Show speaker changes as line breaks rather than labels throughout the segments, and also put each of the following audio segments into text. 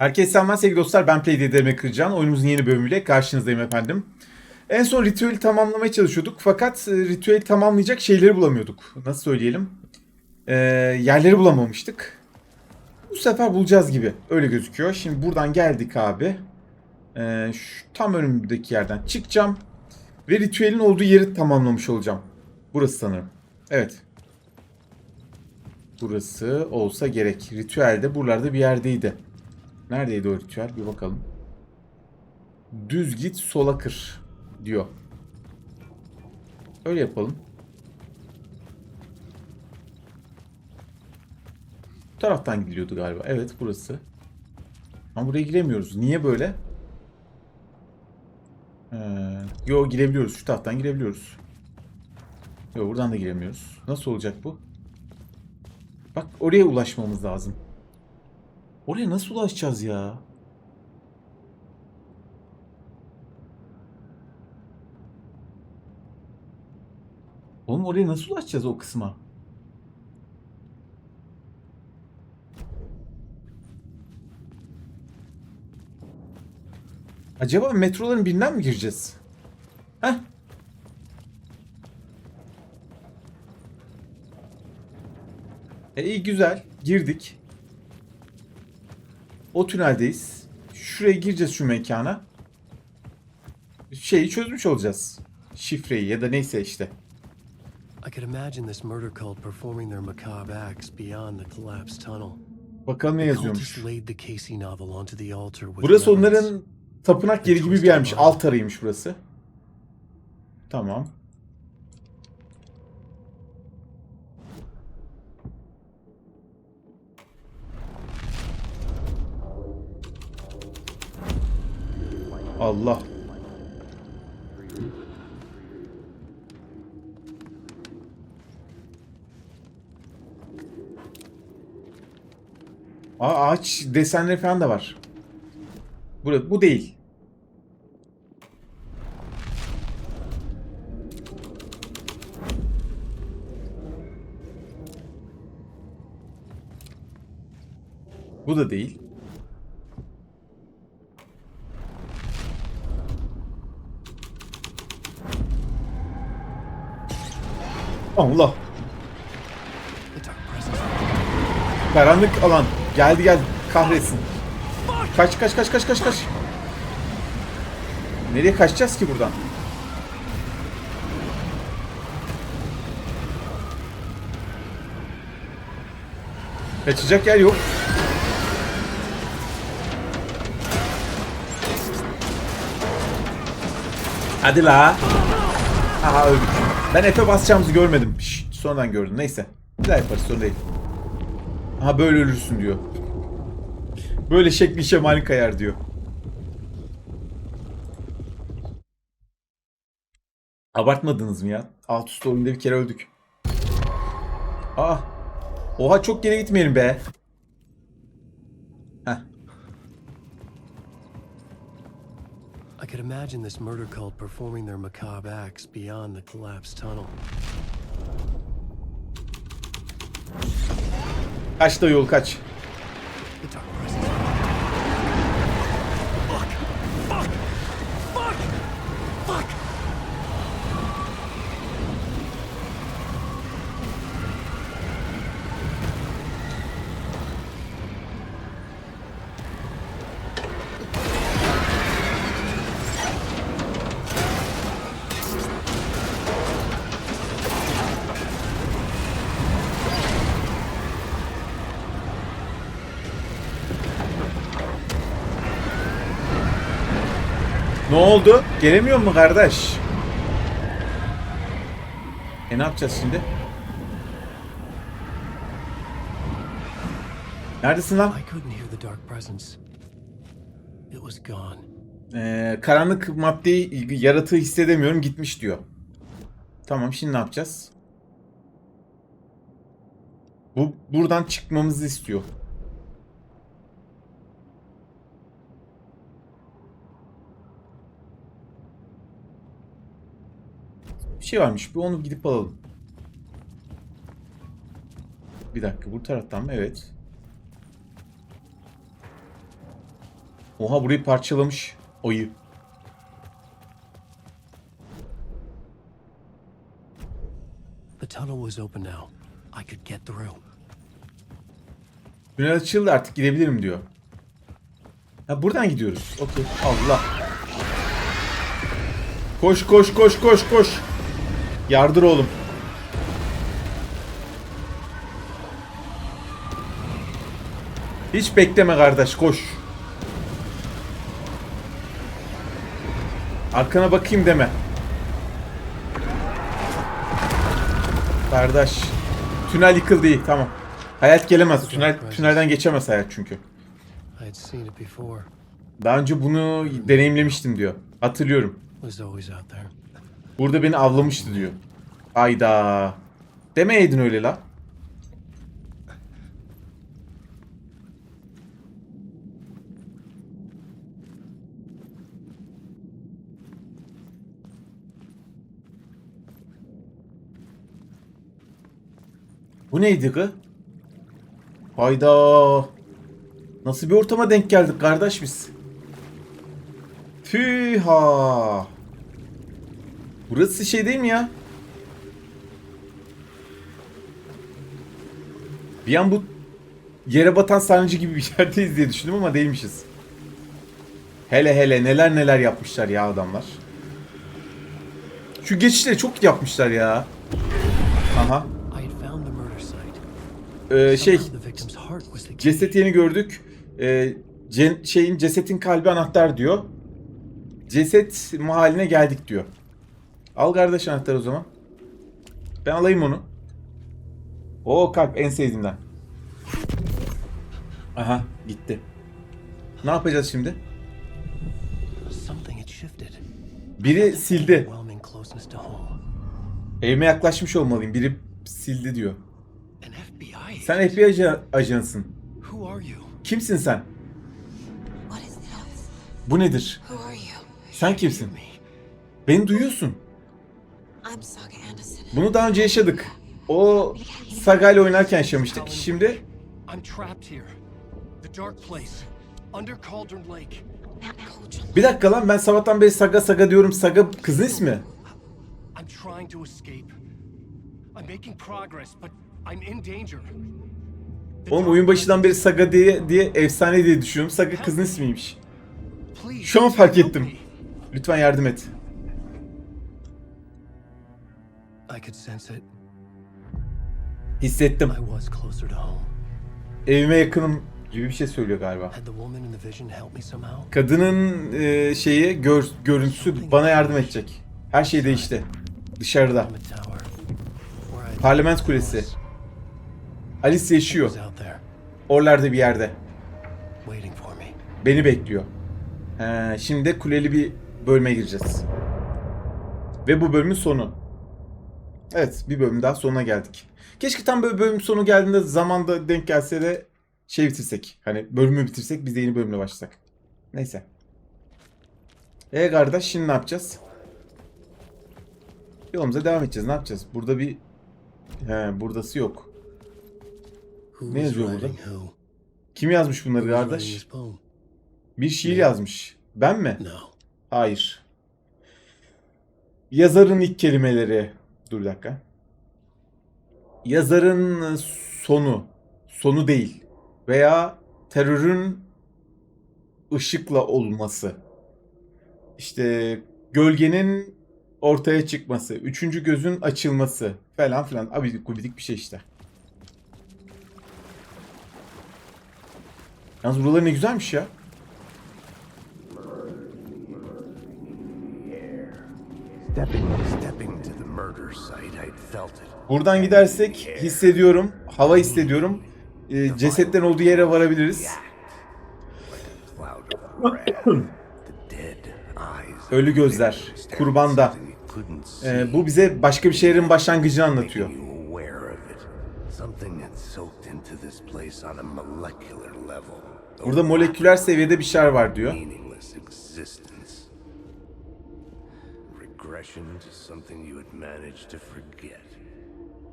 Herkese selamlar sevgili dostlar. Ben Play Demek Kırcan. Oyunumuzun yeni bölümüyle karşınızdayım efendim. En son ritüeli tamamlamaya çalışıyorduk. Fakat e, ritüeli tamamlayacak şeyleri bulamıyorduk. Nasıl söyleyelim? Ee, yerleri bulamamıştık. Bu sefer bulacağız gibi. Öyle gözüküyor. Şimdi buradan geldik abi. Ee, şu tam önümdeki yerden çıkacağım. Ve ritüelin olduğu yeri tamamlamış olacağım. Burası sanırım. Evet. Burası olsa gerek. Ritüel de buralarda bir yerdeydi. Neredeydi o ritüel? Bir bakalım. Düz git sola kır diyor. Öyle yapalım. Bu taraftan gidiliyordu galiba. Evet burası. Ama buraya giremiyoruz. Niye böyle? Ee, yo girebiliyoruz. Şu taraftan girebiliyoruz. Yo buradan da giremiyoruz. Nasıl olacak bu? Bak oraya ulaşmamız lazım. Oraya nasıl ulaşacağız ya? Oğlum oraya nasıl ulaşacağız o kısma? Acaba metroların birinden mi gireceğiz? Heh. E iyi güzel. Girdik. O tüneldeyiz. Şuraya gireceğiz şu mekana. Şeyi çözmüş olacağız. Şifreyi ya da neyse işte.
I could imagine this murder cult performing their macabre acts beyond the collapsed tunnel.
Bakalım ne yazıyormuş. Burası onların tapınak yeri gibi bir yermiş. Altarıymış burası. Tamam. Allah. Aa, ağaç desenleri falan da var. Bu, bu değil. Bu da değil. Allah. Karanlık alan. Geldi geldi. Kahretsin. Kaç kaç kaç kaç kaç kaç. Nereye kaçacağız ki buradan? Kaçacak yer yok. Hadi la. Aha öldük. Ben F'e basacağımızı görmedim. Şşt, sonradan gördüm. Neyse. Bir daha yaparız sorun değil. Aha böyle ölürsün diyor. Böyle şekli şemali kayar diyor. Abartmadınız mı ya? Alt üst oyunda bir kere öldük. Aa. Oha çok geri gitmeyelim be.
Could imagine this murder cult performing their macabre acts beyond the collapsed tunnel.
Kaç da yol kaç. Ne oldu? Gelemiyor mu kardeş? E ne yapacağız şimdi? Neredesin lan? Ee, karanlık maddeyi, yaratığı hissedemiyorum gitmiş diyor. Tamam şimdi ne yapacağız? Bu buradan çıkmamızı istiyor. Bir şey varmış. Bir onu gidip alalım. Bir dakika bu taraftan mı? Evet. Oha burayı parçalamış ayı.
The tunnel was open now. I could get through.
Tünel açıldı artık gidebilirim diyor. Ha buradan gidiyoruz. Okey. Allah. Koş koş koş koş koş. Yardır oğlum. Hiç bekleme kardeş koş. Arkana bakayım deme. Kardeş. Tünel yıkıldı iyi tamam. Hayat gelemez. Tünel, tünelden geçemez hayat çünkü. Daha önce bunu deneyimlemiştim diyor. Hatırlıyorum. Burada beni avlamıştı diyor. Ayda. Demeyeydin öyle la. Bu neydi kı? Hayda. Nasıl bir ortama denk geldik kardeş biz? Tüha. Burası şey değil mi ya? Bir an bu yere batan sarnıcı gibi bir yerdeyiz diye düşündüm ama değilmişiz. Hele hele neler neler yapmışlar ya adamlar. Şu geçişleri çok yapmışlar ya. Aha. Ee, şey ceset yeni gördük. Ee, şeyin cesetin kalbi anahtar diyor. Ceset mahaline geldik diyor. Al kardeş anahtarı o zaman. Ben alayım onu. O kalp en sevdiğimden. Aha gitti. Ne yapacağız şimdi? Biri sildi. Evime yaklaşmış olmalıyım. Biri sildi diyor. Sen FBI aja- ajansın. Kimsin sen? Bu nedir? Sen kimsin? Beni duyuyorsun.
I'm Saga Anderson.
Bunu daha önce yaşadık. O Saga ile oynarken yaşamıştık. Şimdi bir dakika lan ben sabahtan beri Saga Saga diyorum. Saga kızın ismi. Oğlum oyun başından beri Saga diye diye efsane diye düşünüyorum. Saga kızın ismiymiş. Şu an fark ettim. Lütfen yardım et.
I could sense it.
Hissettim.
I was closer to home.
Evime yakınım gibi bir şey söylüyor galiba.
Had the woman in the vision helped me somehow?
Kadının e, şeyi gör, görüntüsü bana yardım edecek. Her şey değişti. Dışarıda. Parlament kulesi. Alice yaşıyor. Oralarda bir yerde. Beni bekliyor. He, şimdi kuleli bir bölüme gireceğiz. Ve bu bölümün sonu. Evet bir bölüm daha sonuna geldik. Keşke tam böyle bölüm sonu geldiğinde zamanda denk gelse de şey bitirsek. Hani bölümü bitirsek biz de yeni bölümle başlasak. Neyse. E kardeş şimdi ne yapacağız? Yolumuza devam edeceğiz. Ne yapacağız? Burada bir... He buradası yok. Ne yazıyor burada? Kim yazmış bunları kardeş? Bir şiir yazmış. Ben mi? Hayır. Yazarın ilk kelimeleri. Dur bir dakika. Yazarın sonu. Sonu değil. Veya terörün ışıkla olması. İşte gölgenin ortaya çıkması. Üçüncü gözün açılması. Falan filan. Abidik gubidik bir şey işte. Yalnız buralar ne güzelmiş ya. Buradan gidersek hissediyorum, hava hissediyorum. Ee, cesetlerin olduğu yere varabiliriz. Ölü gözler, kurbanda.
See.
Ee, bu bize başka bir şehrin başlangıcını anlatıyor. Burada moleküler seviyede bir şeyler var diyor.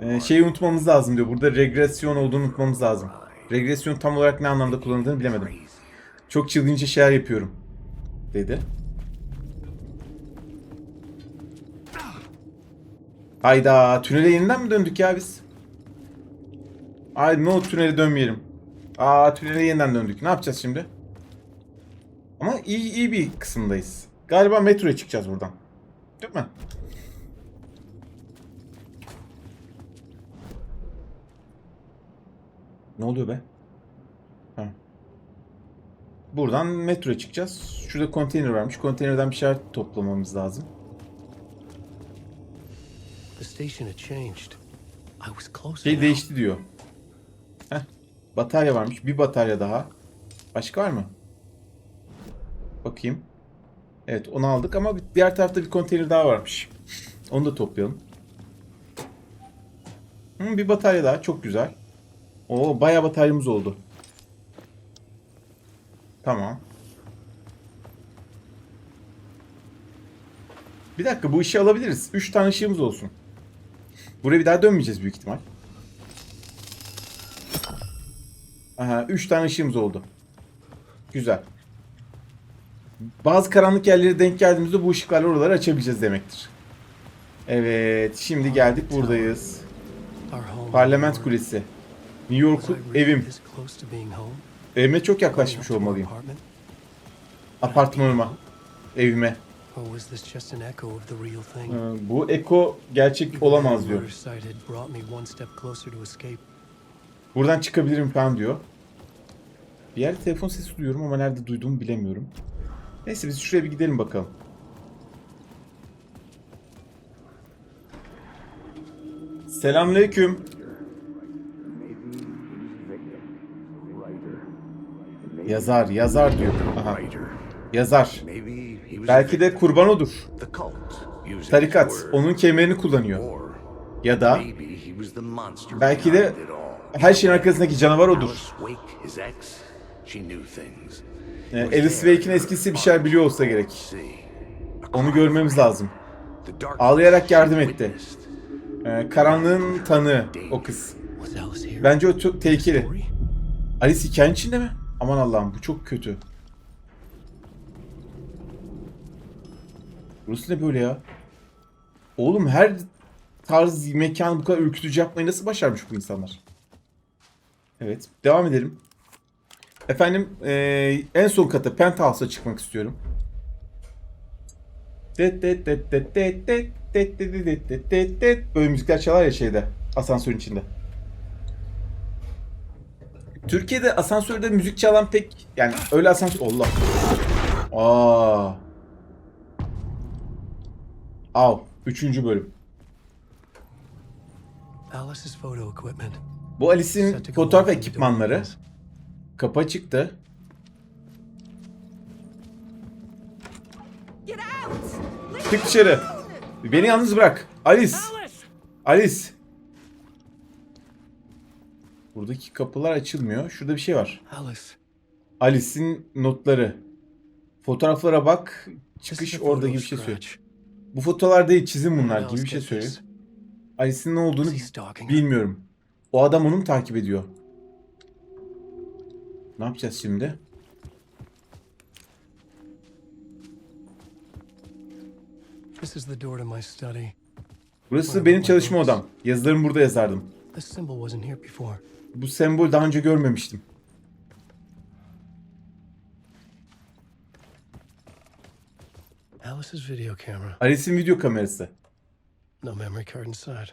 Ee, şeyi unutmamız lazım diyor. Burada regresyon olduğunu unutmamız lazım. Regresyon tam olarak ne anlamda kullanıldığını bilemedim. Çok çılgınca şeyler yapıyorum. Dedi. Hayda tünele yeniden mi döndük ya biz? Ay ne oldu tünele dönmeyelim. Aa tünele yeniden döndük. Ne yapacağız şimdi? Ama iyi iyi bir kısımdayız. Galiba metroya çıkacağız buradan. Değil mi? Ne oluyor be? Ha. Buradan metroya çıkacağız. Şurada konteyner varmış. Konteynerden bir şeyler toplamamız lazım. Şey değişti diyor. Heh. Batarya varmış. Bir batarya daha. Başka var mı? Bakayım. Evet onu aldık ama diğer tarafta bir konteyner daha varmış. Onu da toplayalım. Hı, bir batarya daha. Çok güzel. Oo bayağı bataryamız oldu. Tamam. Bir dakika bu işi alabiliriz. 3 tane ışığımız olsun. Buraya bir daha dönmeyeceğiz büyük ihtimal. Aha 3 tane ışığımız oldu. Güzel bazı karanlık yerlere denk geldiğimizde bu ışıklarla oraları açabileceğiz demektir. Evet, şimdi geldik buradayız. Parlament Kulesi. New York evim. Evime çok yaklaşmış olmalıyım. Apartmanıma, evime. Bu eko gerçek olamaz diyor. Buradan çıkabilirim falan diyor. Bir yerde telefon sesi duyuyorum ama nerede duyduğumu bilemiyorum. Neyse biz şuraya bir gidelim bakalım. Selamünaleyküm. Yazar, yazar diyor. Aha. Yazar. Belki de kurban odur. Tarikat onun kemerini kullanıyor. Ya da belki de her şeyin arkasındaki canavar odur. Ee, Alice Wake'in eskisi bir şeyler biliyor olsa gerek. Onu görmemiz lazım. Ağlayarak yardım etti. Ee, karanlığın tanığı o kız. Bence o çok tehlikeli. Alice hikayenin içinde mi? Aman Allah'ım bu çok kötü. Burası ne böyle ya? Oğlum her tarz mekanı bu kadar ürkütücü yapmayı nasıl başarmış bu insanlar? Evet devam edelim. Efendim e, en son kata penthouse'a çıkmak istiyorum. Böyle müzikler çalar ya şeyde asansörün içinde. Türkiye'de asansörde müzik çalan pek yani öyle asansör Allah. Aa. Av. Üçüncü bölüm.
Alice's photo equipment.
Bu Alice'in fotoğraf ekipmanları. Kapı çıktı.
Get out!
Çık dışarı. Beni yalnız bırak. Alice. Alice. Buradaki kapılar açılmıyor. Şurada bir şey var.
Alice.
Alice'in notları. Fotoğraflara bak. Çıkış orada gibi bir şey söylüyor. Bu fotoğraflar değil çizim bunlar gibi bir şey söylüyor. Alice'in ne olduğunu bilmiyorum. O adam onu mu takip ediyor? Ne yapacağız şimdi?
This is the door to my study.
Burası benim çalışma odam. Yazılarımı burada yazardım.
This symbol wasn't here before.
Bu sembol daha önce görmemiştim.
Alice's video camera.
Alice'in video kamerası.
No memory card inside.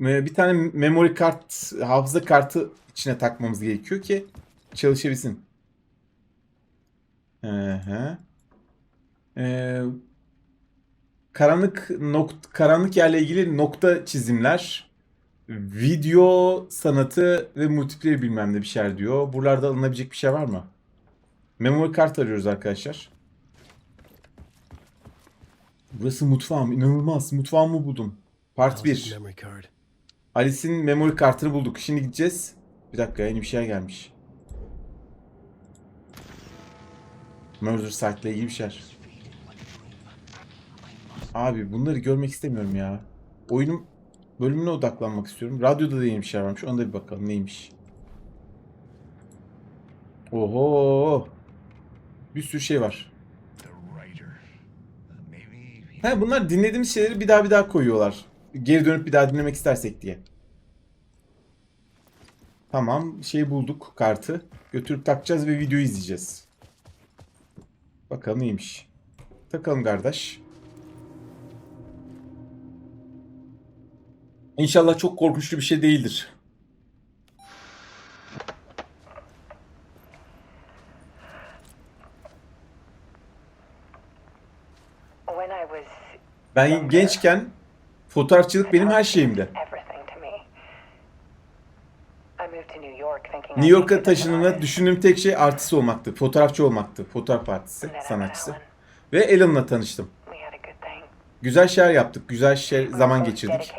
Ee, Bir tane memory kart, hafıza kartı içine takmamız gerekiyor ki çalışabilsin. Ee, karanlık nok karanlık yerle ilgili nokta çizimler, video sanatı ve multiplayer bilmem ne bir şeyler diyor. Buralarda alınabilecek bir şey var mı? Memory kart arıyoruz arkadaşlar. Burası mutfağım. inanılmaz. Mutfağımı buldum. Part
Alice's
1.
memory card.
Alice'in memory kartını bulduk. Şimdi gideceğiz. Bir dakika yeni bir şey gelmiş. Murder ile ilgili bir şeyler. Abi bunları görmek istemiyorum ya. Oyunun bölümüne odaklanmak istiyorum. Radyoda da yeni bir şey varmış. Ona da bir bakalım neymiş. Oho. Bir sürü şey var. He bunlar dinlediğimiz şeyleri bir daha bir daha koyuyorlar. Geri dönüp bir daha dinlemek istersek diye. Tamam şeyi bulduk kartı. Götürüp takacağız ve videoyu izleyeceğiz. Bakalım neymiş. Takalım kardeş. İnşallah çok korkunçlu bir şey değildir. Ben gençken fotoğrafçılık benim her şeyimdi.
everything to me. I moved to New
York'a
artist.
düşündüğüm tek şey artist olmaktı. Fotoğrafçı olmaktı. Fotoğraf artisti, sanatçısı. Ve Alan'la tanıştım. Güzel şeyler yaptık. Güzel şey, zaman geçirdik.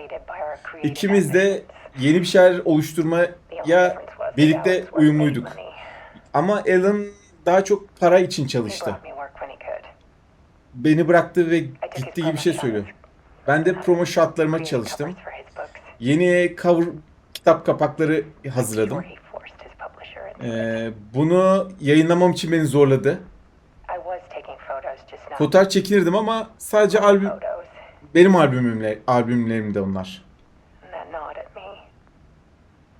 İkimiz de yeni bir şeyler oluşturmaya birlikte uyumluyduk. Ama Alan daha çok para için çalıştı. Beni bıraktı ve gitti gibi bir şey söylüyor. Ben de promo şartlarıma çalıştım. Yeni cover kitap kapakları hazırladım. Ee, bunu yayınlamam için beni zorladı. Fotoğraf çekinirdim ama sadece albüm benim albümümle albümlerimde onlar.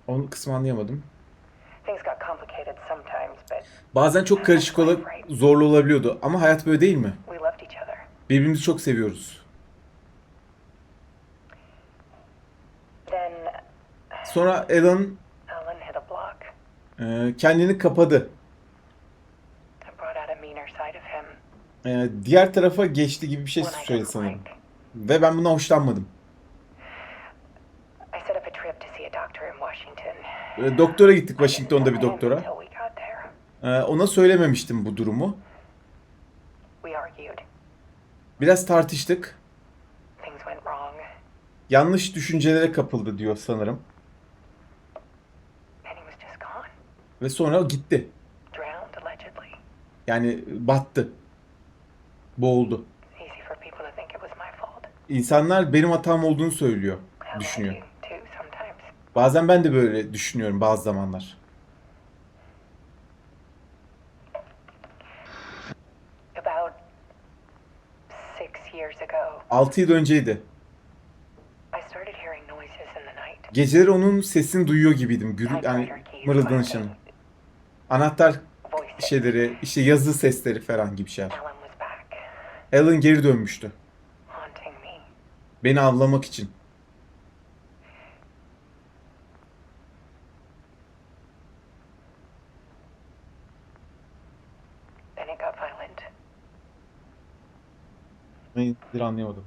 Onun kısmı anlayamadım. Bazen çok karışık ola, zorlu olabiliyordu ama hayat böyle değil mi? Birbirimizi çok seviyoruz. Sonra Alan. E, kendini kapadı.
I brought out a meaner side of him.
E, diğer tarafa geçti gibi bir şey söyledi sanırım. Ve ben bundan hoşlanmadım.
I set up a trip to see a doctor in Washington.
E, doktora gittik Washington'da bir doktora. E, ona söylememiştim bu durumu. Biraz tartıştık. Yanlış düşüncelere kapıldı diyor sanırım.
And he was just gone.
Ve sonra gitti. Yani battı. Boğuldu. İnsanlar benim hatam olduğunu söylüyor, düşünüyor. Bazen ben de böyle düşünüyorum bazı zamanlar. 6 yıl önceydi. Geceleri onun sesini duyuyor gibiydim. Gürül, yani mırıldanışını. Anahtar şeyleri, işte yazı sesleri falan gibi şeyler.
Alan
geri dönmüştü. Beni avlamak için. Nedir anlayamadım.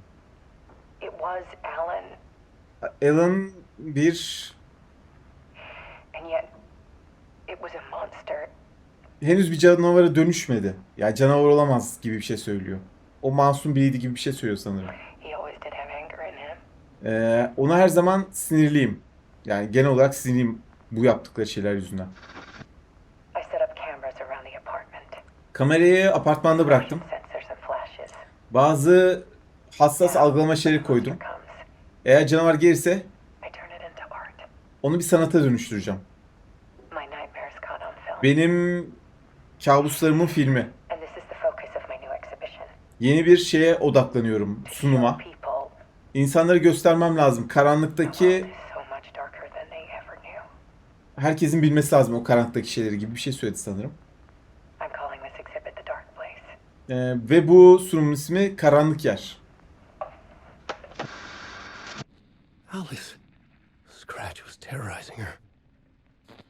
Alan
bir
and yet it was a monster.
Henüz bir canavara dönüşmedi. Ya canavar olamaz gibi bir şey söylüyor. O masum biriydi gibi bir şey söylüyor sanırım.
He always did have anger in him.
Ee, ona her zaman sinirliyim. Yani genel olarak sinirliyim bu yaptıkları şeyler yüzünden.
I set up cameras around the apartment.
Kamerayı apartmanda bıraktım. Bazı hassas algılama şeyleri koydum. Eğer canavar gelirse onu bir sanata dönüştüreceğim. Benim kabuslarımın filmi. Yeni bir şeye odaklanıyorum sunuma. İnsanlara göstermem lazım. Karanlıktaki herkesin bilmesi lazım o karanlıktaki şeyleri gibi bir şey söyledi sanırım. Ee, ve bu sunumun ismi Karanlık Yer.
Alice. Scratch was terrorizing her.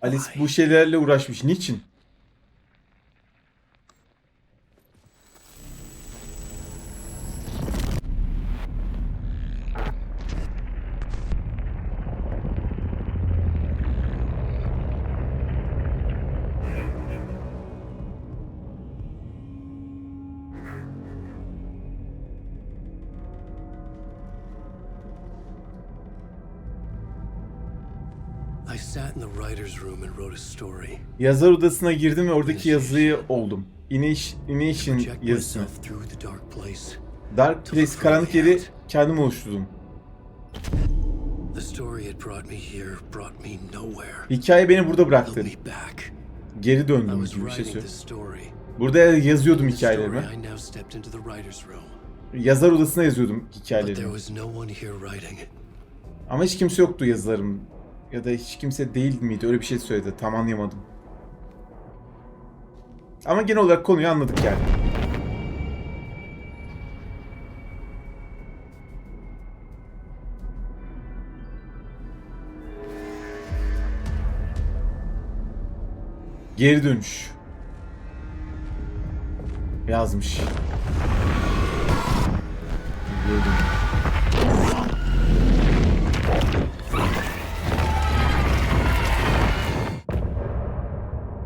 Alice bu şeylerle uğraşmış. Niçin? Yazar odasına girdim ve oradaki yazıyı oldum.
Myself through the dark place.
Karanlık yeri kendim oluşturdum. Hikaye beni burada bıraktı. Geri döndüm gibi bir şey söylüyor. Burada yazıyordum hikayelerimi. Yazar odasına yazıyordum hikayelerimi. Ama hiç kimse yoktu yazılarım. Ya da hiç kimse değil miydi? Öyle bir şey söyledi. Tam anlayamadım. Ama genel olarak konuyu anladık yani. Geri dönüş. Yazmış.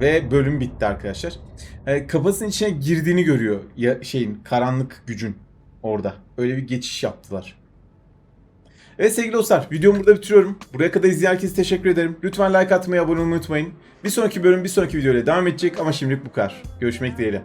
Ve bölüm bitti arkadaşlar. E, kafasının içine girdiğini görüyor ya şeyin karanlık gücün orada. Öyle bir geçiş yaptılar. Evet sevgili dostlar videomu burada bitiriyorum. Buraya kadar izleyen herkese teşekkür ederim. Lütfen like atmayı, abone olmayı unutmayın. Bir sonraki bölüm bir sonraki videoyla devam edecek ama şimdilik bu kadar. Görüşmek dileğiyle.